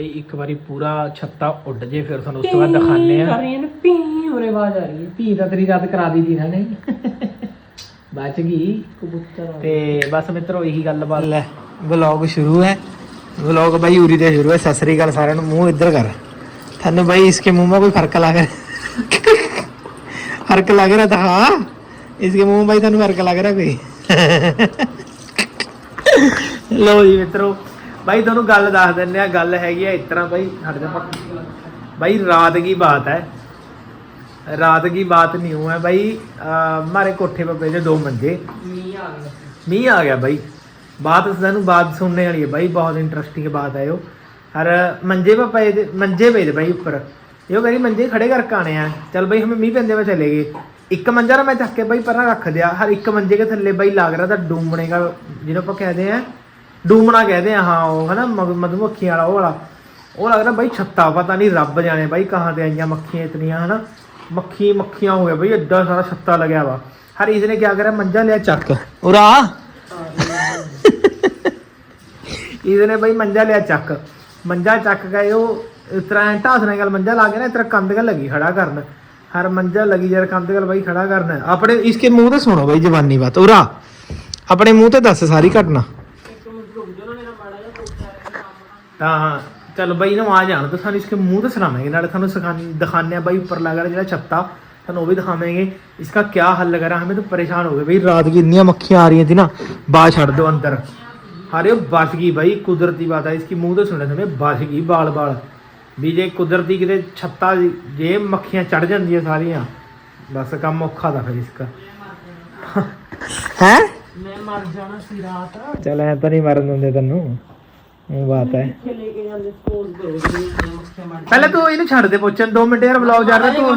ਬਈ ਇੱਕ ਵਾਰੀ ਪੂਰਾ ਛੱਤਾ ਉੱਡ ਜੇ ਫਿਰ ਤੁਹਾਨੂੰ ਉਸ ਤੋਂ ਬਾਅਦ ਦਿਖਾਣੇ ਆ ਕਰ ਰਹੀਆਂ ਪੀ ਉਰੇ ਆਵਾਜ਼ ਆ ਰਹੀ ਹੈ। ਪੀ ਦਾ ਤੇਰੀ ਰੱਦ ਕਰਾ ਦੀ ਦੀ ਨਹੀਂ ਬਚ ਗਈ ਕਬੂਤਰ। ਤੇ ਬਸ ਮਿੱਤਰੋ ਇਹੀ ਗੱਲਬਾਤ। ਲੈ ਵਲੌਗ ਸ਼ੁਰੂ ਹੈ। ਵਲੌਗ ਬਾਈ ਉਰੀ ਦੇ ਸ਼ੁਰੂ ਹੈ। ਸਤਿ ਸ੍ਰੀ ਅਕਾਲ ਸਾਰਿਆਂ ਨੂੰ। ਮੂੰਹ ਇੱਧਰ ਕਰ। ਤੁਹਾਨੂੰ ਬਾਈ ਇਸਕੇ ਮੂੰਹ ਮੇ ਕੋਈ ਫ਼ਰਕ ਲੱਗ ਰਿਹਾ? ਫ਼ਰਕ ਲੱਗ ਰਿਹਾ ਤਾਂ ਹਾਂ। ਇਸਕੇ ਮੂੰਹ ਬਾਈ ਤੁਹਾਨੂੰ ਫ਼ਰਕ ਲੱਗ ਰਿਹਾ ਕੋਈ? ਲੋ ਜੀ ਮਿੱਤਰੋ ਬਾਈ ਤੁਹਾਨੂੰ ਗੱਲ ਦੱਸ ਦਿੰਦੇ ਆ ਗੱਲ ਹੈਗੀ ਆ ਇਸ ਤਰ੍ਹਾਂ ਬਾਈ ਹਟ ਜਾ ਪੱਕ ਬਾਈ ਰਾਤ ਕੀ ਬਾਤ ਹੈ रात की बात नहीं हुआ है भाई आ, हमारे कोठे पे भेजे दो मंजे ਮੀਂਹ ਆ ਗਿਆ ਮੀਂਹ ਆ ਗਿਆ ਬਾਈ ਬਾਤ ਸਾਨੂੰ ਬਾਤ ਸੁਣਨੇ ਵਾਲੀ ਹੈ ਬਾਈ ਬਹੁਤ ਇੰਟਰਸਟਿੰਗ ਬਾਤ ਹੈ ਉਹ ਹਰ ਮੰਜੇ ਪੇ ਪਏ ਤੇ ਮੰਜੇ ਪਏ ਤੇ ਬਾਈ ਉੱਪਰ ਇਹ ਕਹਿੰਦੀ ਮੰਜੇ ਖੜੇ ਕਰਕੇ ਆਣੇ ਆ ਚਲ ਬਾਈ ਹਮੇ ਮੀਂਹ ਪੈਂਦੇ ਵੇ ਚਲੇ ਗਏ ਇੱਕ ਮੰਜਾ ਨਾ ਮੈਂ ਚੱਕ ਕੇ ਬਾਈ ਪਰਾਂ ਰੱਖ ਦਿਆ ਹਰ ਇੱਕ ਮੰਜੇ ਦੇ ਥੱਲੇ ਬਾਈ ਲੱਗ ਰਿਹਾ ਤਾਂ ਡੂਮਣੇ ਦਾ ਡੂਮਣਾ ਕਹਦੇ ਆ ਹਾਂ ਉਹ ਹਨਾ ਮਧ- ਮਧੂਮੱਖੀ ਵਾਲਾ ਉਹ ਵਾਲਾ। ਉਹ ਲੱਗ ਰਿਹਾ ਬਾਈ ਛੱਤਾ ਪਤਾ ਨਹੀਂ ਰੱਬ ਜਾਣੇ ਬਾਈ ਕਹਾਂ ਤੇ ਆਈਆਂ ਮੱਖੀਆਂ ਇਤਨੀਆਂ ਹਨਾ। ਮੱਖੀ ਮੱਖੀਆਂ ਹੋ ਗਿਆ ਬਾਈ ਐਡਾ ਸਾਰਾ ਛੱਤਾ ਲੱਗਿਆ ਵਾ। ਹਰ ਇਸ ਨੇ ਕੀ ਕਰਿਆ? ਮੰਜਾ ਲਿਆ ਚੱਕ। ਉਰਾ। ਇਹਨੇ ਬਈ ਮੰਜਾ ਲਿਆ ਚੱਕ। ਮੰਜਾ ਚੱਕ ਗਏ ਉਹ ਇਸ ਤਰ੍ਹਾਂ ਢਾਸਣੇ ਗੱਲ ਮੰਜਾ ਲਾ ਕੇ ਨਾ ਇਸ ਤਰ੍ਹਾਂ ਕੰਧ ਗੱਲ ਲੱਗੀ ਖੜਾ ਕਰਨ। ਹਰ ਮੰਜਾ ਲੱਗੀ ਯਾਰ ਕੰਧ ਗੱਲ ਬਈ ਖੜਾ ਕਰਨਾ। ਆਪਣੇ ਇਸਕੇ ਮੂੰਹ ਤੇ ਸੁਣੋ ਬਈ ਜਵਾਨੀ ਬਾਤ ਉਰਾ। ਆਪਣੇ ਮੂੰਹ ਤੇ ਦੱਸ ਸਾਰੀ ਘਟਨਾ। ਤਾਂ ਚਲ ਬਈ ਨੂੰ ਆ ਜਾਣ ਤਾਂ ਸਾਨੂੰ ਇਸਕੇ ਮੂੰਹ ਤੇ ਸੁਣਾਵਾਂਗੇ ਨਾਲੇ ਤੁਹਾਨੂੰ ਸਿਖਾਣ ਦਿਖਾਣੇ ਆ ਬਈ ਉੱਪਰ ਲਗਾ ਜਿਹੜਾ ਛੱਤਾ ਤੁਹਾਨੂੰ ਉਹ ਵੀ ਦਿਖਾਵਾਂਗੇ इसका क्या हल करा हमें तो परेशान हो गए भाई रात की इतनी मक्खियां आ रही थी ना बाहर छड़ दो अंदर अरे वो बच गई भाई कुदरती बात है इसकी मुंह तो सुने थे बच गई बाल बाल ਵੀ ਜੇ ਕੁਦਰਤੀ ਕਿਤੇ ਛੱਤਾ ਜੇ ਮੱਖੀਆਂ ਚੜ ਜਾਂਦੀਆਂ ਸਾਰੀਆਂ ਬਸ ਕੰਮ ਔਖਾ ਦਾ ਫਿਰ ਇਸਕਾ ਹੈ ਮੈਂ ਮਰ ਜਾਣਾ ਸੀ ਰਾਤ ਚਲ ਐ ਤਾਂ ਨਹੀਂ ਮਰਨ ਦਿੰਦੇ ਤੈਨੂੰ ਇਹ ਬਾਤ ਹੈ। ਪਹਿਲੇ ਤੂੰ ਇਹਨੂੰ ਛੱਡ ਦੇ ਪੁੱਛਣ 2 ਮਿੰਟ ਯਾਰ ਵਲੌਗ ਜਾ ਰਿਹਾ ਤੂੰ।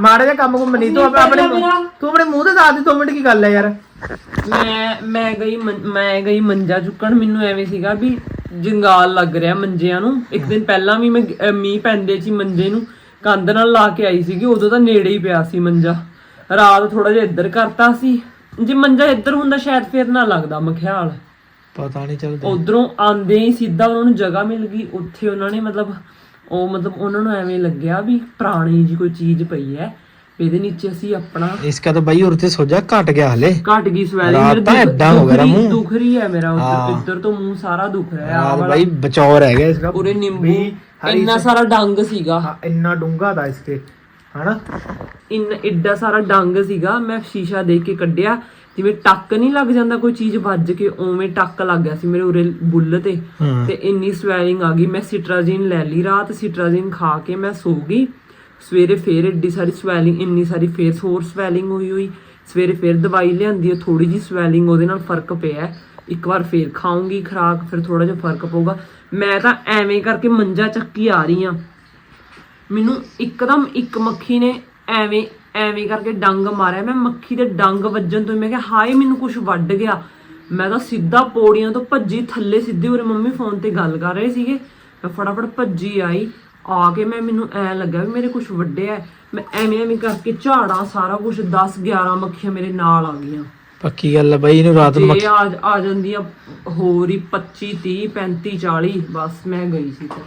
ਮਾੜੇ ਜਿਹਾ ਕੰਮ ਕੁਮ ਨਹੀਂ ਤੂੰ ਆਪਣੇ ਤੂੰ ਆਪਣੇ ਮੂੰਹ ਤੇ ਦੱਸ ਦੇ 2 ਮਿੰਟ ਕੀ ਗੱਲ ਹੈ ਯਾਰ। ਮੈਂ ਮੈਂ ਗਈ ਮੰ- ਗਈ ਮੰਜਾ ਚੁੱਕਣ ਮੈਨੂੰ ਐਵੇਂ ਸੀਗਾ ਵੀ ਜੰਗਾਲ ਲੱਗ ਰਿਹਾ ਮੰਜਿਆਂ ਨੂੰ। ਇੱਕ ਦਿਨ ਪਹਿਲਾਂ ਵੀ ਮੈਂ ਮੀਂਹ ਪੈਂਦੇ ਸੀ ਮੰਜੇ ਨੂੰ ਕੰਧ ਨਾਲ ਲਾ ਕੇ ਆਈ ਸੀਗੀ ਉਦੋਂ ਤਾਂ ਨੇੜੇ ਹੀ ਪਿਆ ਸੀ ਮੰਜਾ। ਰਾਤ ਥੋੜਾ ਜਿਹਾ ਇੱਧਰ ਕਰਤਾ ਸੀ। ਜੇ ਮੰਜਾ ਇੱਧਰ ਹੁੰਦਾ ਸ਼ਾਇਦ ਫੇਰ ਨਾ ਲੱਗਦਾ ਮਖਿਆਲ ਪਤਾ ਨਹੀਂ ਚੱਲਦਾ। ਉਧਰੋਂ ਆਂਦੇ ਹੀ ਸਿੱਧਾ ਉਹਨਾਂ ਨੂੰ ਜਗ੍ਹਾ ਮਿਲ ਗਈ। ਉੱਥੇ ਉਹਨਾਂ ਨੇ ਮਤਲਬ ਉਹ ਮਤਲਬ ਉਹਨਾਂ ਨੂੰ ਐਵੇਂ ਲੱਗਿਆ ਵੀ ਪੁਰਾਣੀ ਜੀ ਕੋਈ ਚੀਜ਼ ਪਈ ਹੈ ਇਹਦੇ ਨੀਚੇ ਅਸੀਂ ਆਪਣਾ ਇਸ ਕਾ ਤਾਂ ਬਾਈ ਹੋਰ ਤੇ ਸੋਜਾ ਘਟ ਗਿਆ ਹਲੇ। ਘਟ ਗਈ ਸਵੈਲਿੰਗ ਤਾਂ ਐਡਾ ਹੋ ਗਿਆ ਮੂੰਹ। ਦੁਖ ਰਹੀ ਹੈ ਮੇਰਾ ਇੱਧਰ ਤੋਂ ਮੂੰਹ ਸਾਰਾ ਦੁਖ ਰਿਹਾ ਹੈ ਆ ਬਾਈ ਬਚਾਉ ਰਹਿ ਗਿਆ ਇਸ ਦਾ। ਪੂਰੇ ਨਿੰਬੂ। ਇੰਨਾ ਸਾਰਾ ਡੰਗ ਸੀਗਾ। ਹਾਂ ਇੰਨਾ ਡੂੰਗਾ ਦਾ ਇਸ ਤੇ ਹਨਾ? ਇੰਨਾ ਐਡਾ ਸਾਰਾ ਡੰਗ ਸੀਗਾ। ਮੈਂ ਸ਼ੀਸ਼ਾ ਦੇ ਕੇ ਕੱਢਿਆ। ਜਿਵੇਂ ਟੱਕ ਨਹੀਂ ਲੱਗ ਜਾਂਦਾ ਕੋਈ ਚੀਜ਼ ਵੱਜ ਕੇ ਉਵੇਂ ਟੱਕ ਲੱਗ ਗਿਆ ਸੀ ਮੇਰੇ ਉਰੇ ਬੁੱਲ ਤੇ। ਤੇ ਇੰਨੀ ਸਵੈਲਿੰਗ ਆ ਗਈ ਮੈਂ ਸਿਟਰਾਜਿਨ ਲੈ ਲਈ ਰਾਤ ਸਿਟਰਾਜਿਨ ਖਾ ਕੇ ਮੈਂ ਸੋ ਗਈ। ਸਵੇਰੇ ਫੇਰ ਏਡੀ ਸਾਰੀ ਸਵੈਲਿੰਗ ਇੰਨੀ ਸਾਰੀ ਫੇਰ ਹੋਰ ਸਵੈਲਿੰਗ ਹੋਈ ਹੋਈ। ਸਵੇਰੇ ਫੇਰ ਦਵਾਈ ਲਿਆਂਦੀ ਹੈ ਥੋੜੀ ਜੀ ਸਵੈਲਿੰਗ ਉਹਦੇ ਨਾਲ ਫ਼ਰਕ ਪਿਆ। ਇੱਕ ਵਾਰ ਫੇਰ ਖਾਉਂਗੀ ਖਰਾਕ ਫਿਰ ਥੋੜਾ ਜਿਹਾ ਫ਼ਰਕ ਪਊਗਾ। ਮੈਂ ਤਾਂ ਐਵੇਂ ਕਰਕੇ ਮੰਜਾ ਚੱਕੀ ਆ ਰਹੀ ਆ ਮੈਨੂੰ ਇੱਕਦਮ ਇੱਕ ਮੱਖੀ ਨੇ ਐਵੇਂ ਐਵੇਂ ਕਰਕੇ ਡੰਗ ਮਾਰਿਆ। ਮੈਂ ਮੱਖੀ ਦੇ ਡੰਗ ਵੱਜਣ ਤੋਂ ਹੀ ਮੈਂ ਕਿਹਾ ਹਾਏ ਮੈਨੂੰ ਕੁਝ ਵੱਢ ਗਿਆ। ਮੈਂ ਤਾਂ ਸਿੱਧਾ ਪੌੜੀਆਂ ਤੋਂ ਭੱਜੀ ਥੱਲੇ ਸਿੱਧੀ ਉਰੇ ਮੰਮੀ ਫੋਨ ਤੇ ਗੱਲ ਕਰ ਰਹੇ ਸੀਗੇ। ਮੈਂ ਫਟਾਫਟ ਭੱਜੀ ਆਈ। ਆ ਕੇ ਮੈਂ ਮੈਨੂੰ ਐ ਲੱਗਾ ਵੀ ਮੇਰੇ ਕੁਝ ਵੱਡਿਆ। ਮੈਂ ਐਵੇਂ ਐਵੇਂ ਕਰਕੇ ਝਾੜਾਂ ਸਾਰਾ ਕੁਝ 10 11 ਮੱਖੀਆਂ ਮੇਰੇ ਨਾਲ ਆ ਗਈਆਂ। ਪੱਕੀ ਗੱਲ ਹੈ ਬਾਈ ਇਹਨੂੰ ਰਾਤ ਨੂੰ ਜੇ ਆ ਆ ਜਾਂਦੀਆਂ ਹੋਰ ਹੀ 25 30 35 40 ਬਸ ਮੈਂ ਗਈ ਸੀ। ਤੇ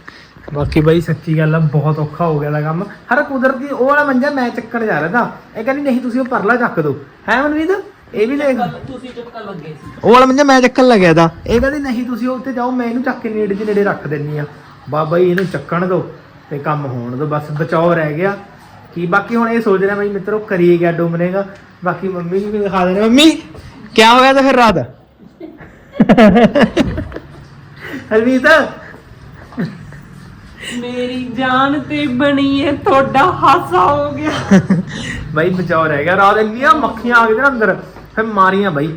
ਬਾਕੀ ਬਾਈ, ਸੱਚੀ ਗੱਲ ਆ, ਬਹੁਤ ਔਖਾ ਹੋ ਗਿਆ ਦਾ ਕੰਮ। ਹਰ ਕੁਦਰਤੀ ਉਹ ਵਾਲਾ ਮੰਜਾ ਮੈਂ ਚੱਕਣ ਜਾ ਰਿਹਾ ਤਾਂ। ਇਹ ਕਹਿੰਦੀ, ਨਹੀਂ, ਤੁਸੀਂ ਉਹ ਪਰਲਾ ਚੱਕ ਦਿਓ ਹੈ ਮਨਵੀਰ? ਇਹ ਵੀ ਦੇਖ। ਤੁਸੀਂ ਚੱਕਰ ਲੱਗੇ ਸੀ ਉਹ ਵਾਲਾ ਮੰਜਾ ਮੈਂ ਚੱਕਣ ਲੱਗਿਆ ਤਾਂ ਇਹ ਕਹਿੰਦੀ, ਨਹੀਂ, ਤੁਸੀਂ ਉੱਥੇ ਜਾਓ, ਮੈਂ ਇਹਨੂੰ ਚੱਕ ਕੇ ਨੇੜੇ ਦੇ ਨੇੜੇ ਰੱਖ ਦਿੰਨੀ ਆ। ਬਾਬਾ ਜੀ ਇਹਨੂੰ ਚੱਕਣ ਦਿਓ ਤੇ ਕੰਮ ਹੋਣ ਦਿਓ ਬਸ ਬਚਾਓ ਰਹਿ ਗਿਆ। ਕੀ ਬਾਕੀ ਹੁਣ ਇਹ ਸੋਚ ਰਿਹਾ ਬਈ, ਮਿੱਤਰੋ, ਕਰੀਏ ਗਿਆ ਡੁੰਮਨੇਗਾ ਬਾਕੀ ਮੰਮੀ ਨੂੰ ਵੀ ਦਿਖਾ ਦੇਣਾ। ਮੰਮੀ ਕੀ ਹੋ ਗਿਆ ਤਾਂ ਫਿਰ ਰਾਤ? ਹਰਵੀਤ ਮੇਰੀ ਜਾਨ ਤੇ ਬਣੀ ਏ ਤੁਹਾਡਾ ਹਾਸਾ ਹੋ ਗਿਆ। ਬਾਈ ਬਚਾਓ ਰਹਿ ਗਿਆ। ਰਾਤ ਇੰਨੀਆਂ ਮੱਖੀਆਂ ਆ ਗਈਆਂ ਅੰਦਰ। ਫਿਰ ਮਾਰੀਆਂ ਬਾਈ।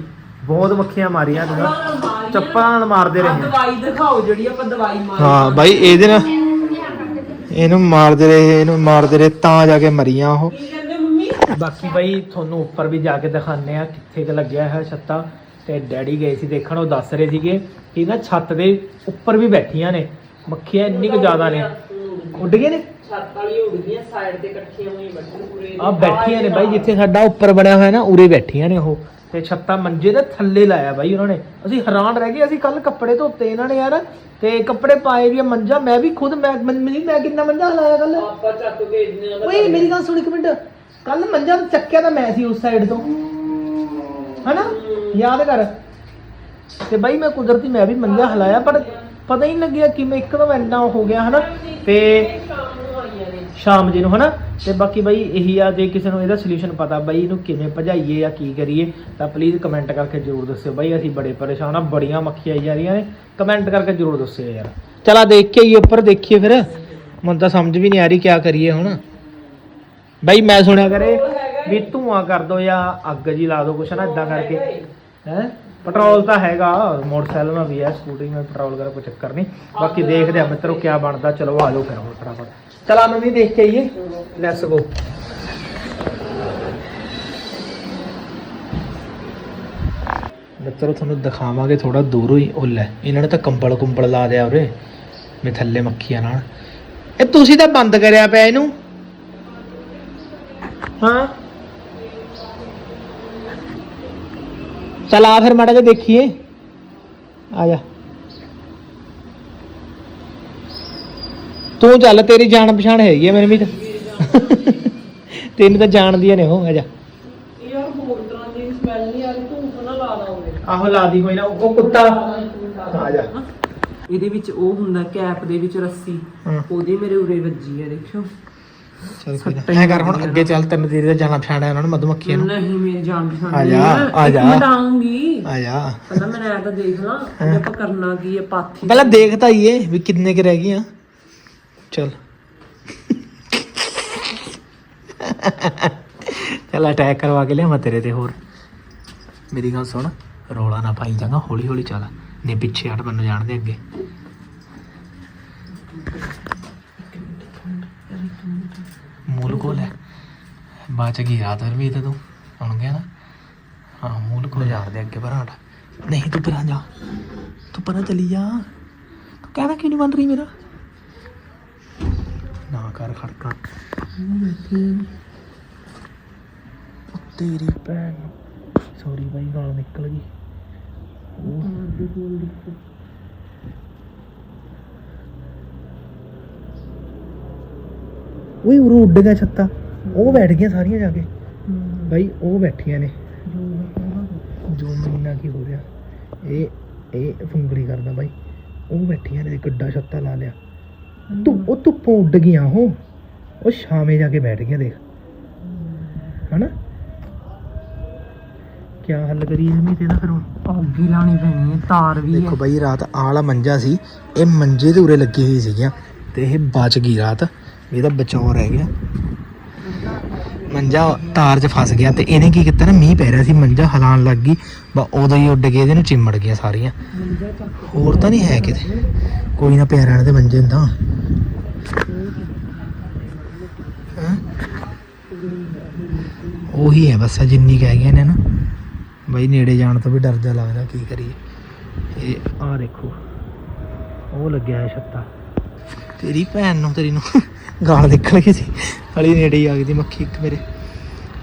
ਬਹੁਤ ਮੱਖੀਆਂ ਮਾਰੀਆਂ ਤੁਸੀਂ ਚੱਪਲਾਂ ਨਾਲ ਮਾਰਦੇ ਆਹ ਰਹੇ ਦਵਾਈ ਦਿਖਾਓ ਜਿਹੜੀ ਆਪਾਂ ਦਵਾਈ ਮਾਰੀ। ਹਾਂ ਬਾਈ ਇਹਦੇ ਨਾਲ ਇਹਨੂੰ ਮਾਰਦੇ ਰਹੇ ਇਹਨੂੰ ਮਾਰਦੇ ਰਹੇ ਤਾਂ ਜਾ ਕੇ ਮਰੀਆਂ ਉਹ। ਕੀ ਕਹਿੰਦੇ ਮੰਮੀ? ਬਾਕੀ ਬਾਈ ਤੁਹਾਨੂੰ ਉੱਪਰ ਵੀ ਜਾ ਕੇ ਦਿਖਾਣੇ ਆ ਕਿੱਥੇ ਕੁ ਲੱਗਿਆ ਹੈ ਛੱਤਾ। ਤੇ ਡੈਡੀ ਗਏ ਸੀ ਦੇਖਣ ਉਹ ਦੱਸ ਰਹੇ ਸੀਗੇ ਕਿ ਨਾ ਛੱਤ ਦੇ ਉੱਪਰ ਵੀ ਬੈਠੀਆਂ ਨੇ। ਮੱਖੀਆਂ ਇੰਨੀ ਕੁ ਜ਼ਿਆਦਾ ਨੇ। ਉੱਡ ਗਏ ਨੇ? ਛੱਤ ਵਾਲੀ ਉੱਡ ਗਈਆਂ ਸਾਈਡ ਤੇ ਇਕੱਠੀਆਂ ਹੋਈਆਂ ਬੈਠੀਆਂ ਪੂਰੇ। ਆ ਬੈਠੀਆਂ ਨੇ ਬਾਈ ਜਿੱਥੇ ਸਾਡਾ ਉੱਪਰ ਬਣਿਆ ਹੋਇਆ ਨਾ ਉਰੇ ਬੈਠੀਆਂ ਨੇ ਉਹ। ਤੇ ਛੱਤਾਂ ਮੰਜੇ ਦੇ ਥੱਲੇ ਲਾਇਆ ਬਾਈ ਉਹਨਾਂ ਨੇ। ਅਸੀਂ ਹੈਰਾਨ ਰਹਿ ਗਏ ਅਸੀਂ ਕੱਲ ਕੱਪੜੇ ਧੋਤੇ ਇਹਨਾਂ ਨੇ ਯਾਰ। ਤੇ ਕੱਪੜੇ ਪਾਏ ਵੀ ਆ ਮੰਜਾ ਮੈਂ ਵੀ ਖੁਦ ਮੈਂ ਮੈਂ ਮੈਂ ਕਿੰਨਾ ਮੰਜਾ ਹਲਾਇਆ ਕੱਲ ਆਪਾਂ ਚੱਕ ਕੇ ਇੰਨੇ ਓਏ ਮੇਰੀ ਗੱਲ ਸੁਣ ਇੱਕ ਮਿੰਟ। ਕੱਲ ਮੰਜਾ ਚੱਕਿਆ ਤਾਂ ਮੈਂ ਸੀ ਉਸ ਸਾਈਡ ਤੋਂ। ਹਨਾ? ਯਾਦ ਕਰ। ਤੇ ਬਾਈ ਮੈਂ ਕੁਦਰਤੀ ਮੈਂ ਵੀ ਮੰਜਾ ਹਲਾਇਆ ਪਰ ਪਤਾ ਹੀ ਨਹੀਂ ਲੱਗਿਆ ਕਿ ਮੈਂ ਇੱਕਦਮ ਇੰਨਾ ਹੋ ਗਿਆ ਹਨਾ? ਤੇ ਸ਼ਾਮ ਜੀ ਨੂੰ ਹਨਾ? ਤੇ ਬਾਕੀ ਬਾਈ ਇਹੀ ਆ ਜੇ ਕਿਸੇ ਨੂੰ ਇਹਦਾ ਸੋਲੂਸ਼ਨ ਪਤਾ ਬਾਈ ਇਹਨੂੰ ਕਿਵੇਂ ਭਜਾਈਏ ਜਾਂ ਕੀ ਕਰੀਏ ਤਾਂ ਪਲੀਜ਼ ਕਮੈਂਟ ਕਰਕੇ ਜਰੂਰ ਦੱਸਿਓ। ਬਾਈ ਅਸੀਂ ਬੜੇ ਪਰੇਸ਼ਾਨ ਆ ਬੜੀਆਂ ਮੱਖੀਆਂ ਆਈ ਜਾ ਰਹੀਆਂ ਨੇ। ਕਮੈਂਟ ਕਰਕੇ ਜਰੂਰ ਦੱਸਿਓ ਯਾਰ। ਚਲਾ ਦੇਖ ਕੇ ਆਈਏ ਉੱਪਰ ਦੇਖੀਏ ਫਿਰ। ਮੈਨੂੰ ਤਾਂ ਸਮਝ ਵੀ ਨਹੀਂ ਆ ਰਹੀ ਕੀ ਕਰੀਏ ਹੁਣ। ਬਾਈ ਮੈਂ ਸੁਣਿਆ ਕਰੇ ਵੀ ਧੂਆਂ ਕਰ ਦੋ ਜਾਂ ਅੱਗ ਜੀ ਲਾ ਦੋ ਕੁਛ ਨਾ ਇਦਾਂ ਕਰਕੇ। ਹੈ? ਪੈਟਰੋਲ ਤਾਂ ਹੈਗਾ ਮੋਟਰਸਾਈਕਲ ਮੈਂ ਵੀ ਹੈ ਸਕੂਟਰੀ ਮੈਂ ਪੈਟਰੋਲ ਕਰ ਕੋਈ ਚੱਕਰ ਨਹੀਂ। ਬਾਕੀ ਦੇਖਦੇ ਆ ਮਿੱਤਰੋ ਕੀ ਬਣਦਾ ਚਲੋ ਆ ਜਾਓ ਫਿਰ ਹੁਣ ਫਟਾਫਟ। ਚਲਾ ਮੈਂ ਵੀ ਦੇਖ ਕੇ ਆਈਏ। ਲੈਟਸ ਗੋ ਮਿੱਤਰੋ ਤੁਹਾਨੂੰ ਦਿਖਾਵਾਂਗੇ ਥੋੜਾ ਦੂਰੋਂ ਹੀ ਉਹ ਲੈ ਇਹਨਾਂ ਨੇ ਤਾਂ ਕੰਬਲ ਕੁੰਬਲ ਲਾ ਦਿਆ ਉਰੇ ਮੇ ਥੱਲੇ ਮੱਖੀਆਂ ਨਾਲ। ਇਹ ਤੁਸੀਂ ਤਾਂ ਬੰਦ ਕਰਿਆ ਪਿਆ ਇਹਨੂੰ। ਹਾਂ। ਚਲ ਆ ਫਿਰ ਮਾੜਾ ਜਿਹਾ ਦੇਖੀਏ। ਆ ਜਾ। ਤੂੰ ਚੱਲ ਤੇਰੀ ਜਾਣ ਪਛਾਣ ਹੈਗੀ ਆ ਮੇਰੇ ਵੀ ਤਾਂ ਤੈਨੂੰ ਤਾਂ ਜਾਣਦੀਆਂ ਨੇ ਉਹ ਆ ਜਾ। ਯਾਰ ਹੋਰ ਤਰ੍ਹਾਂ ਦੀ ਸਮੈਲ ਨਹੀਂ ਆ ਰਹੀ ਧੂਪ ਨਾ ਲਾ ਦਾਂਗੇ ਆਹੋ ਲਾ ਦੀ ਕੋਈ ਨਾ ਉਹ ਕੁੱਤਾ। ਆ ਜਾ। ਇਹਦੇ ਵਿੱਚ ਉਹ ਹੁੰਦਾ ਕੈਪ ਦੇ ਵਿੱਚ ਰੱਸੀ। ਉਹਦੀ ਮੇਰੇ ਉਰੇ ਵੱਜੀ ਹੈ ਦੇਖਿਓ। ਚੱਲ ਕੋਈ ਨਾ। ਐ ਕਰ ਹੁਣ ਅੱਗੇ ਚੱਲ ਤੈਨੂੰ ਤੇਰੇ ਦਾ ਜਾਣਾ ਪਛਾਣ ਉਹਨਾਂ ਨੂੰ ਮਧੂਮੱਖੀਆਂ ਨੂੰ ਨਹੀਂ ਮੇਰੀ ਜਾਨ ਪਛਾਣ ਆ ਜਾ, ਆ ਜਾ। ਮਟਾਉਂਗੀ ਆ ਜਾ ਪਹਿਲਾਂ ਮੈਂ ਐ ਤਾਂ ਦੇਖ ਲਾਂ ਵੀ ਆਪਾਂ ਕਰਨਾ ਕੀ ਹੈ ਪਾਥੀ ਪਹਿਲਾਂ ਦੇਖ ਤਾਂ ਆਈਏ ਵੀ ਕਿੰਨੇ ਕੁ ਰਹਿ ਗਈਆਂ। ਚਲ। ਚਲ ਅਟੈਕ ਕਰਵਾ ਕੇ ਲਿਆਵਾਂ ਤੇਰੇ ਤੇ ਹੋਰ। ਮੇਰੀ ਗੱਲ ਸੁਣ ਰੋਲਾ ਨਾ ਪਾਈ ਜਾਂਗਾ ਹੌਲੀ ਹੌਲੀ ਚੱਲ। ਨੇ ਪਿੱਛੇ ਹਟ ਮੈਨੂੰ ਜਾਣ ਦੇ ਅੱਗੇ। ਮੂਲ ਬਾਅਦ ਚ ਕੀ ਵੀ ਤੇ ਤੂੰ ਸੁਣ ਗਿਆ ਨਾ। ਹਾਂ, ਮੂਲ ਕੋਲ ਜਾਣ ਦੇ ਅੱਗੇ ਪਰ ਹਟ ਨਹੀਂ, ਤੂੰ ਪਰਾਂ ਜਾ। ਤੂੰ ਪਰਾਂ ਚਲੀ ਜਾ। ਤੂੰ ਕਹਿਣਾ ਕਿਉਂ ਨਹੀਂ ਬਣ ਰਹੀ ਮੇਰਾ? ਨਾ ਕਰ ਖੜਕਾ। ਉਹ ਤੇਰੀ ਭੈਣ ਸੌਰੀ ਬਾਈ, ਗਾਲ ਨਿਕਲ ਗਈ। ਓਏ ਉਹ ਉੱਡ ਗਿਆ ਛੱਤਾ। ਉਹ ਬੈਠ ਗਈਆਂ ਸਾਰੀਆਂ ਜਾ ਕੇ। ਬਾਈ ਉਹ ਬੈਠੀਆਂ ਨੇ। ਜੋ ਮਹੀਨਾ ਕੀ ਹੋ ਰਿਹਾ ਇਹ ਇਹ ਫੁੰਗੜੀ ਕਰਦਾ ਬਾਈ। ਉਹ ਬੈਠੀਆਂ ਨੇ ਗੱਡਾ ਛੱਤਾ ਲਾ ਲਿਆ। ਤੂੰ ਉਹ ਧੁੱਪੋਂ ਉੱਡ ਗਈਆਂ ਉਹ। ਉਹ ਸ਼ਾਮੇ ਜਾ ਕੇ ਬੈਠ ਗਈਆਂ ਦੇਖ। ਹਨਾ? ਕੀ ਹੱਲ ਕਰੀਏ ਜਮੀ ਤੇ ਨਾ ਫਿਰ ਹੁਣ? ਅੱਗ ਹੀ ਲਾਣੀ ਪੈਣੀ ਹੈ ਤਾਰ ਵੀ ਦੇਖੋ ਬਾਈ ਰਾਤ ਆਹ ਵਾਲਾ ਮੰਜਾ ਸੀ। ਇਹ ਮੰਜੇ ਦੇ ਉਰੇ ਲੱਗੀ ਹੋਈ ਸੀਗੀਆਂ। ਤੇ ਇਹ ਬਚ ਗਈ ਰਾਤ। ਇਹਦਾ ਬਚਾਅ ਰਹਿ ਗਿਆ। ਮੰਜਾ ਤਾਰ 'ਚ ਫਸ ਗਿਆ ਤੇ ਇਹਨੇ ਕੀ ਕੀਤਾ ਨਾ, ਮੀਂਹ ਪੈ ਰਿਹਾ ਸੀ, ਮੰਜਾ ਹਲਾਣ ਲੱਗ ਗਈ। ਬਾ ਉਦੋਂ ਹੀ ਉੱਡ ਕੇ ਇਹਦੇ ਨੂੰ ਚਿੰਮੜ ਗਈਆਂ ਸਾਰੀਆਂ। ਹੋਰ ਤਾਂ ਨਹੀਂ ਹੈ ਕਿਤੇ। ਕੋਈ ਨਾ ਪਿਆ ਰਹਿਣ ਦੇ ਮੰਜੇ ਨੂੰ ਉਹੀ ਹੈ ਬਸ ਜਿੰਨੀ ਕਹਿ ਗਏ ਨੇ ਨਾ। ਬਾਈ ਨੇੜੇ ਜਾਣ ਤੋਂ ਵੀ ਡਰ ਜਾ ਲੱਗਦਾ, ਕੀ ਕਰੀਏ। ਇਹ ਆ ਦੇਖੋ, ਉਹ ਲੱਗਿਆ ਹੈ ਛੱਤਾ। ਤੇਰੀ ਭੈਣ ਨੂੰ ਤੇਰੀ ਨੂੰ ਗਾਲ ਨਿਕਲ ਗਈ ਸੀ। ਹਲੀ ਨੇੜੇ ਹੀ ਆ ਗਈ ਦੀ ਮੱਖੀ ਇੱਕ ਮੇਰੇ।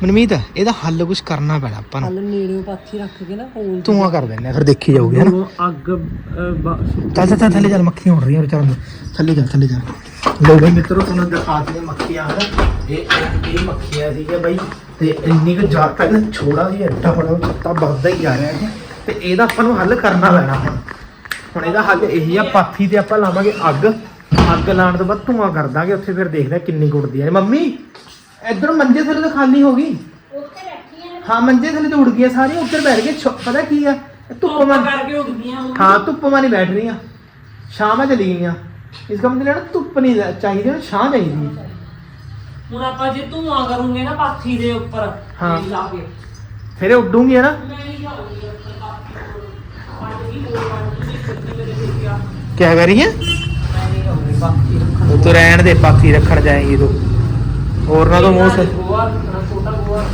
ਮਨਮੀਤ ਇਹਦਾ ਹੱਲ ਕੁਝ ਕਰਨਾ ਪੈਣਾ ਆਪਾਂ ਨੂੰ। ਹਲ ਨੇੜੇ ਪਾਥੀ ਰੱਖ ਕੇ ਨਾ ਕੋਲ ਧੂਆਂ ਕਰ ਦਿੰਦੇ ਆ ਫਿਰ ਦੇਖੀ ਜਾਊਗੀ ਹਨਾ ਅੱਗ ਚੱਲ ਚੱਲ ਚੱਲ ਥੱਲੇ ਚੱਲ ਮੱਖੀਆਂ ਉੱਡ ਰਹੀਆਂ ਵਿਚਾਰਾਂ ਨੂੰ। ਥੱਲੇ ਚੱਲ ਥੱਲੇ ਚੱਲ। ਲੋ ਬਈ ਮਿੱਤਰੋ ਤੁਹਾਨੂੰ ਦਿਖਾਤੀ ਮੱਖੀਆਂ ਹਨ ਇਹ ਇਹ ਇਹ ਮੱਖੀਆਂ ਸੀਗੀਆਂ ਬਾਈ ਤੇ ਇੰਨੀ ਕੁ ਜ਼ਿਆਦਾ ਪਹਿਲਾਂ ਛੋੜਾ ਸੀ ਐਡਾ ਬੜਾ ਛੱਤਾ ਵੱਧਦਾ ਹੀ ਜਾ ਰਿਹਾ ਹੈ। ਤੇ ਇਹਦਾ ਆਪਾਂ ਨੂੰ ਹੱਲ ਕਰਨਾ ਪੈਣਾ ਹੁਣ। ਹੁਣ ਇਹਦਾ ਹੱਲ ਇਹੀ ਆ ਪਾਥੀ ਤੇ ਆਪਾਂ ਲਾਵਾਂਗੇ ਅੱਗ। ਅੱਗ ਲਾਉਣ ਤੋਂ ਬਾਅਦ ਧੂਆਂ ਕਰ ਦਾਂਗੇ ਉੱਥੇ ਫਿਰ ਦੇਖਦੇ ਕਿੰਨੀ ਕੁੱਟਦੀ ਹੈ ਮੰਮੀ ਇੱਧਰ ਮੰਜੇ ਥੱਲੇ ਤਾਂ ਖਾਲੀ ਹੋ ਗਈ। ਹਾਂ ਮੰਜੇ ਥੱਲੇ ਤਾਂ ਉੜ ਗਈਆਂ ਸਾਰੀਆਂ ਉੱਧਰ ਬੈਠ ਛ- ਪਤਾ ਕੀ ਆ? ਇਹ ਧੁੱਪ ਧੁੱਪ ਮਾਂ ਕਰਕੇ ਉੱਡਦੀਆਂ ਉਹ। ਹਾਂ ਧੁੱਪ ਮਾਂ ਨਹੀਂ ਬੈਠ ਰਹੀਆਂ। ਛਾਵਾਂ ਚਲੀ ਗਈਆਂ। ਇਸ ਦਾ ਮਤਲਬ ਹੈ ਨਾ ਧੁੱਪ ਨਹੀਂ ਲੈ- ਚਾਹੀਦੀ ਨਾ ਛਾਂ ਚਾਹੀਦੀ। ਹੈ। ਹੁਣ ਆਪਾਂ ਜੇ ਧੂਆਂ ਕਰੂੰਗੇ ਨਾ ਪਾਥੀ ਦੇ ਉੱਪਰ ਹਾਂ। ਤੇਲ ਲਾ ਕੇ। ਫਿਰ ਇਹ ਉੱਡੂਗੀ ਹੈ ਨਾ? ਮੈਂ ਨਹੀਂ ਜਾਊਂਗੀ ਉੱਪਰ ਪਾਥੀ ਕੋਲ। ਪੰਜ ਕੀ ਹੋਰ ਪੰਜ ਕੀ ਛੱਤੀ ਮੇਰੇ ਦੇ ਗਿਆ ਕੀ ਕਰ ਰਹੀ ਹੈ? ਰੱਖਣ ਉਹ ਤੂੰ ਰਹਿਣ ਦੇ ਪਾਥੀ ਰੱਖਣ ਜਾਏਗੀ ਤੂੰ ਹੋਰ ਨਾ ਤੂੰ ਮੂੰਹ ਸ ਗੋਆ ਰੱਖਣਾ ਛੋਟਾ ਗੋਆ।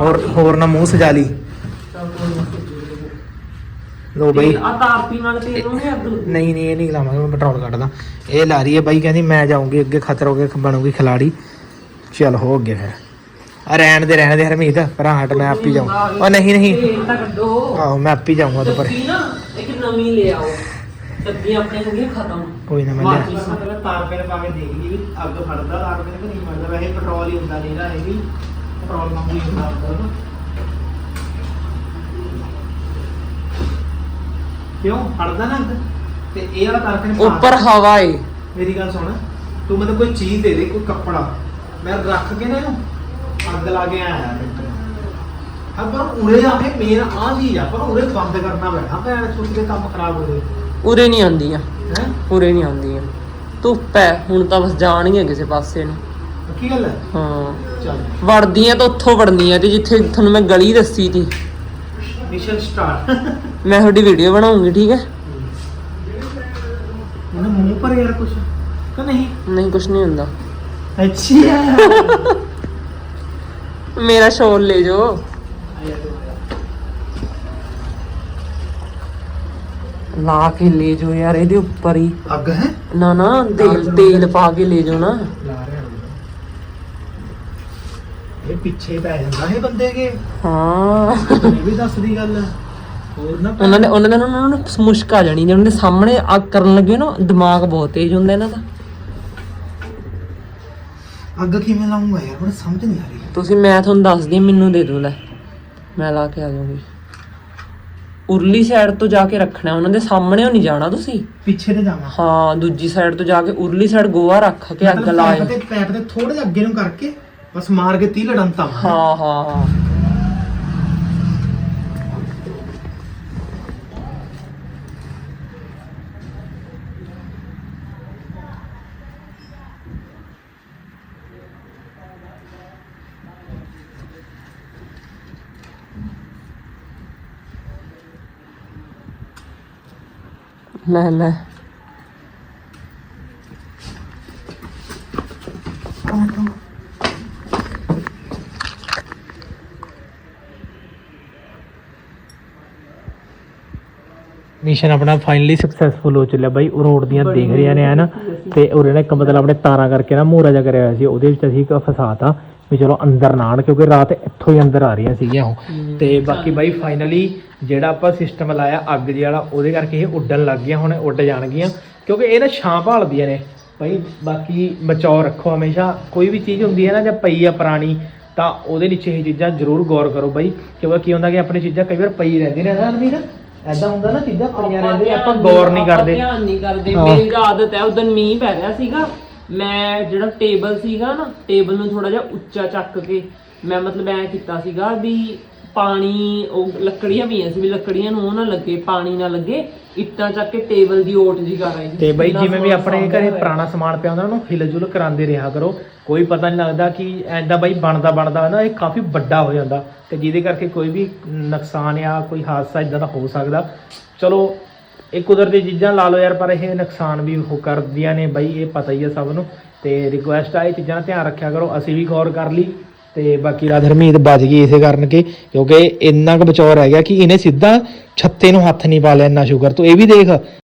ਹੋਰ ਹੋਰ ਨਾ ਮੂੰਹ ਸਜਾ ਲਈ। ਲੋ ਬਈ। ਆ ਤਾਰਪੀ ਨਾਲ ਤੇਲ ਨੂੰ ਨਹੀਂ ਅੱਗ। ਲੱਗੂ ਨਹੀਂ ਨਹੀਂ ਇਹ ਨਹੀਂ ਲਾਵਾਂਗੇ ਮੈਂ ਪੈਟਰੋਲ ਕੱਢਦਾ। ਇਹ ਲਾ ਰਹੀ ਹੈ ਬਾਈ ਕਹਿੰਦੀ ਮੈਂ ਜਾਊਂਗੀ ਅੱਗੇ ਖਤਰ ਹੋ ਕੇ ਬਣੂਗੀ ਖਿਲਾੜੀ। ਚੱਲ ਹੋ ਅੱਗੇ ਫਿਰ। ਆ ਰਹਿਣ ਦੇ ਰਹਿਣ ਦੇ ਹਰਮੀਤ ਪਰਾਂ ਹਟ ਮੈਂ ਆਪ ਹੀ ਜਾਊਂ। ਉਹ ਨਹੀਂ ਨਹੀਂ। ਤੇਲ ਤਾਂ ਕੱਢੋ। ਆਹੋ ਮੈਂ ਆਪ ਹੀ ਜਾਊਂਗਾ ਤੁਸੀਂ ਨਾ ਇੱਕ ਨਵੀਂ ਲੈ ਆਓ। ਸਬਜ਼ੀਆਂ ਆਪਣੇ ਹੋ ਗਈਆਂ ਖਤਮ ਕੋਈ ਨਾ ਮੈਂ। ਲਿਆ ਮਤਲਬ ਤਾਰ ਪੈਨ ਪਾ ਕੇ ਦੇਖ ਲਈ ਵੀ ਅੱਗ ਫੜਦਾ ਤਾਰ ਪੈਨ ਕਿ ਨਹੀਂ ਫੜਦਾ। ਵੈਸੇ ਪੈਟਰੋਲ ਹੀ ਹੁੰਦਾ ਨਹੀਂ ਇਹ ਵੀ ਪੈਟਰੋਲ ਪੰਪ ਹੀ ਹੁੰਦਾ ਹੁੰਦਾ ਨਾ ਕਿਉਂ? ਫੜਦਾ ਨਾ ਅੱਗ। ਤੇ ਇਹ ਵਾਲਾ ਤਾਰ ਪੈਨ ਉੱਪਰ ਹਵਾ ਏ। ਮੇਰੀ ਗੱਲ ਸੁਣ। ਤੂੰ ਮੈਨੂੰ ਕੋਈ ਚੀਜ਼ ਦੇ ਦੇ ਕੋਈ ਕੱਪੜਾ। ਮੈਂ ਰੱਖ ਕੇ ਨਾ ਇਹਨੂੰ ਅੱਗ ਲਾ ਕੇ ਆਇਆ ਮਿੰਟ ਹਾਂ ਪਰ ਉਰੇ ਆ ਕੇ ਮੇਨ ਆ ਚੀਜ਼ ਆ ਪਰ ਉਰੇ ਬੰਦ ਕਰਨਾ ਪੈਣਾ। ਭੈਣ ਛੁੱਟ ਕੇ ਕੰਮ ਖਰਾਬ ਹੋ ਜਾਵੇ। ਉਰੇ ਨਹੀਂ ਆਉਂਦੀਆਂ। ਹੈ? ਉਰੇ ਨਹੀਂ ਆਉਂਦੀਆਂ। ਧੁੱਪ ਹੈ ਹੁਣ ਤਾਂ ਬਸ ਜਾਣਗੀਆਂ ਕਿਸੇ ਪਾਸੇ ਨੂੰ। ਕੀ ਗੱਲ ਹੈ? ਹਾਂ। ਚੱਲ। ਵੜਦੀਆਂ ਤਾਂ ਉੱਥੋਂ ਵੜਨੀਆਂ ਤੇ ਜਿੱਥੇ ਤੁਹਾਨੂੰ ਮੈਂ ਗਲੀ ਦੱਸੀ ਸੀ ਮਿਸ਼ਨ ਸਟਾਰਟ ਮੈਂ ਤੁਹਾਡੀ ਵੀਡੀਓ ਬਣਾਉਂਗੀ ਠੀਕ ਹੈ? ਮੈਨੂੰ ਮੂੰਹ ਪਰ ਯਾਰ ਕੁਛ। ਕਿ ਨਹੀਂ। ਨਹੀਂ ਕੁਝ ਨਹੀਂ ਹੁੰਦਾ। ਅੱਛਾ ਮੇਰਾ ਸ਼ੋਲ ਲੈ ਜਾਓ। ਲਾ ਕੇ ਲੈ ਜਾਓ ਯਾਰ ਇਹਦੇ ਉੱਪਰ ਹੀ। ਅੱਗ ਹੈ? ਨਾ ਨਾ ਤੇਲ ਤੇਲ ਪਾ ਕੇ ਲੈ ਜਾਓ ਨਾ। ਲਾ ਰਿਹਾ ਇਹ ਪਿੱਛੇ ਪੈ ਜਾਂਦਾ ਇਹ ਬੰਦੇ ਕੇ ਹਾਂ। ਇਹ ਵੀ ਦੱਸਦੀ ਗੱਲ। ਹੋਰ ਨਾ ਉਹਨਾਂ ਨੇ ਉਹਨਾਂ ਨੇ ਉਹਨਾਂ ਨੂੰ ਮੁਸ਼ਕ ਆ ਜਾਣੀ। ਜੇ ਉਹਨਾਂ ਦੇ ਸਾਹਮਣੇ ਅੱਗ ਕਰਨ ਲੱਗੇ ਨਾ ਦਿਮਾਗ ਬਹੁਤ ਤੇਜ਼ ਹੁੰਦਾ ਇਹਨਾਂ ਦਾ। ਅੱਗ ਕਿਵੇਂ ਲਾਉਂਗਾ ਯਾਰ? ਮੈਨੂੰ ਸਮਝ ਨਹੀਂ ਆ ਰਹੀ। ਤੁਸੀਂ ਮੈਂ ਤੁਹਾਨੂੰ ਦੱਸਦੀ ਹਾਂ, ਮੈਨੂੰ ਦੇ ਦਿਓ ਲੈ। ਮੈਂ ਲਾ ਕੇ ਆ ਜਾਊਂਗੀ। ਉਰਲੀ ਸਾਈਡ ਤੋਂ ਜਾ ਕੇ ਰੱਖਣਾ ਉਹਨਾਂ ਦੇ ਸਾਹਮਣੇ ਨਹੀਂ ਜਾਣਾ ਤੁਸੀਂ? ਪਿੱਛੇ ਤੇ ਜਾਵਾਂ। ਹਾਂ ਦੂਜੀ ਸਾਈਡ ਤੋਂ ਜਾ ਕੇ ਉਰਲੀ ਸਾਈਡ ਗੋਆ ਰੱਖ ਕੇ ਅੱਗ ਲਾਏ ਤੇ ਪੈਪ ਤੇ ਥੋੜੇ ਜਿਹਾ ਅੱਗੇ ਨੂੰ ਕਰਕੇ ਬਸ ਮਾਰ ਕੇ ਤੀ। ਲੜਨਤਾ ਹਾਂ ਹਾਂ ਹਾਂ। ਲੈ ਲੈ। ਮਿਸ਼ਨ ਆਪਣਾ ਫਾਈਨਲੀ ਸਕਸੈਸਫੁਲ ਹੋ ਚੱਲਿਆ ਬਾਈ। ਉਹ ਰੋਡ ਦੀਆਂ ਦੇਖ ਰਹੀਆਂ ਨੇ, ਹਨ? ਤੇ ਉਹਨੇ ਨਾ ਇੱਕ ਮਤਲਬ ਆਪਣੇ ਤਾਰਾਂ ਕਰਕੇ ਨਾ ਮੋਰਾ ਜਿਹਾ ਕਰਿਆ ਹੋਇਆ ਸੀ, ਉਹਦੇ ਵਿੱਚ ਅਸੀਂ ਇੱਕ ਫਸਾਤਾ ਵੀ ਚਲੋ ਅੰਦਰ ਨਾ ਆਉਣ ਕਿਉਂਕਿ ਰਾਤ ਇੱਥੋਂ ਹੀ ਅੰਦਰ ਆ ਰਹੀਆਂ ਸੀਗੀਆਂ ਉਹ। ਤੇ ਬਾਕੀ ਬਾਈ ਫਾਈਨਲੀ ਜਿਹੜਾ ਆਪਾਂ ਸਿਸਟਮ ਲਾਇਆ ਅੱਗ ਜਿਹੀ ਵਾਲਾ ਉਹਦੇ ਕਰਕੇ ਇਹ ਉੱਡਣ ਲੱਗ ਗਈਆਂ ਹੁਣ ਉੱਡ ਜਾਣਗੀਆਂ। ਕਿਉਂਕਿ ਇਹ ਨਾ ਛਾਂ ਭਾਲਦੀਆਂ ਨੇ। ਬਾਈ ਬਾਕੀ ਬਚਾਓ ਰੱਖੋ ਹਮੇਸ਼ਾ। ਕੋਈ ਵੀ ਚੀਜ਼ ਹੁੰਦੀ ਹੈ ਨਾ ਜਾਂ ਪਈ ਆ ਪੁਰਾਣੀ ਤਾਂ ਉਹਦੇ ਨੀਚੇ ਇਹ ਚੀਜ਼ਾਂ ਜ਼ਰੂਰ ਗੌਰ ਕਰੋ ਬਾਈ। ਕਿਉਂਕਿ ਕੀ ਹੁੰਦਾ ਕਿ ਆਪਣੀ ਚੀਜ਼ਾਂ ਕਈ ਵਾਰ ਪਈ ਰਹਿੰਦੀਆਂ ਨੇ ਨਾ ਵੀ ਨਾ? ਐਦਾਂ ਹੁੰਦਾ ਨਾ ਚੀਜ਼ਾਂ ਪਈਆਂ ਰਹਿੰਦੀਆਂ ਆਪਾਂ ਗੌਰ ਨਹੀਂ ਕਰਦੇ। ਧਿਆਨ ਨਹੀਂ ਕਰਦੇ। ਮੇਰੀ ਆਦਤ ਹੈ ਉਦੋਂ ਮੀਂਹ ਪੈ ਰਿਹਾ ਸੀਗਾ। ਮੈਂ ਜਿਹੜਾ ਟੇਬਲ ਸੀਗਾ ਨਾ ਟੇਬਲ ਨੂੰ ਥੋੜਾ ਜਿਹਾ ਉੱਚਾ ਚੱਕ ਕੇ ਮੈਂ ਮਤਲਬ ਐ ਕੀਤਾ ਸੀਗਾ ਵੀ ਪਾਣੀ ਉਹ ਲੱਕੜੀਆਂ ਪਈਆਂ ਸੀ ਵੀ ਲੱਕੜੀਆਂ ਨੂੰ ਉਹ ਨਾ ਲੱਗੇ ਪਾਣੀ ਨਾ ਲੱਗੇ ਇੱਟਾਂ ਚੱਕ ਕੇ ਟੇਬਲ ਦੀ ਓਟ ਜੀ ਕਰ ਰਹੀ ਸੀ। ਤੇ ਬਈ ਜਿਵੇਂ ਵੀ ਆਪਣੇ ਘਰੇ। ਪੁਰਾਣਾ ਸਮਾਨ ਪਿਆ ਹੁੰਦਾ ਉਹਨੂੰ ਹਿਲਜੁਲ ਕਰਾਉਂਦੇ ਰਿਹਾ ਕਰੋ। ਕੋਈ ਪਤਾ ਨਹੀਂ ਲੱਗਦਾ ਕਿ ਐਂਦਾ ਬਈ ਬਣਦਾ ਬਣਦਾ ਨਾ ਇਹ ਕਾਫੀ ਵੱਡਾ ਹੋ ਜਾਂਦਾ। ਤੇ ਜਿਹਦੇ ਕਰਕੇ ਕੋਈ ਵੀ ਨੁਕਸਾਨ ਜਾਂ ਕੋਈ ਹਾਦਸਾ ਇਦਾਂ ਦਾ ਹੋ ਸਕਦਾ। ਚਲੋ ਇਹ ਕੁਦਰਤੀ ਚੀਜ਼ਾਂ ਲਾ ਲਓ ਯਾਰ, ਪਰ ਇਹ ਨੁਕਸਾਨ ਵੀ ਹੋ ਕਰਦੀਆਂ ਨੇ ਬਈ, ਇਹ ਪਤਾ ਹੀ ਹੈ ਸਭ ਨੂੰ। ਤੇ ਰਿਕੁਐਸਟ ਆ, ਇਹ ਚੀਜ਼ਾਂ ਦਾ ਧਿਆਨ ਰੱਖਿਆ ਕਰੋ, ਅਸੀਂ ਵੀ ਗੌਰ ਕਰ ਲਈ। ਤੇ ਬਾਕੀ ਰਾਤ ਹਰਮੀਤ ਬਚ ਗਈ ਇਸੇ ਕਾਰਨ ਕਿ, ਕਿਉਂਕਿ ਇੰਨਾ ਕੁ ਬਚਾਅ ਰਹਿ ਗਿਆ ਕਿ ਇਹਨੇ ਸਿੱਧਾ ਛੱਤੇ ਨੂੰ ਹੱਥ ਨਹੀਂ ਪਾ ਲਿਆ ਇੰਨਾ ਸ਼ੁਕਰ ਤੂੰ। ਇਹ ਵੀ ਦੇਖ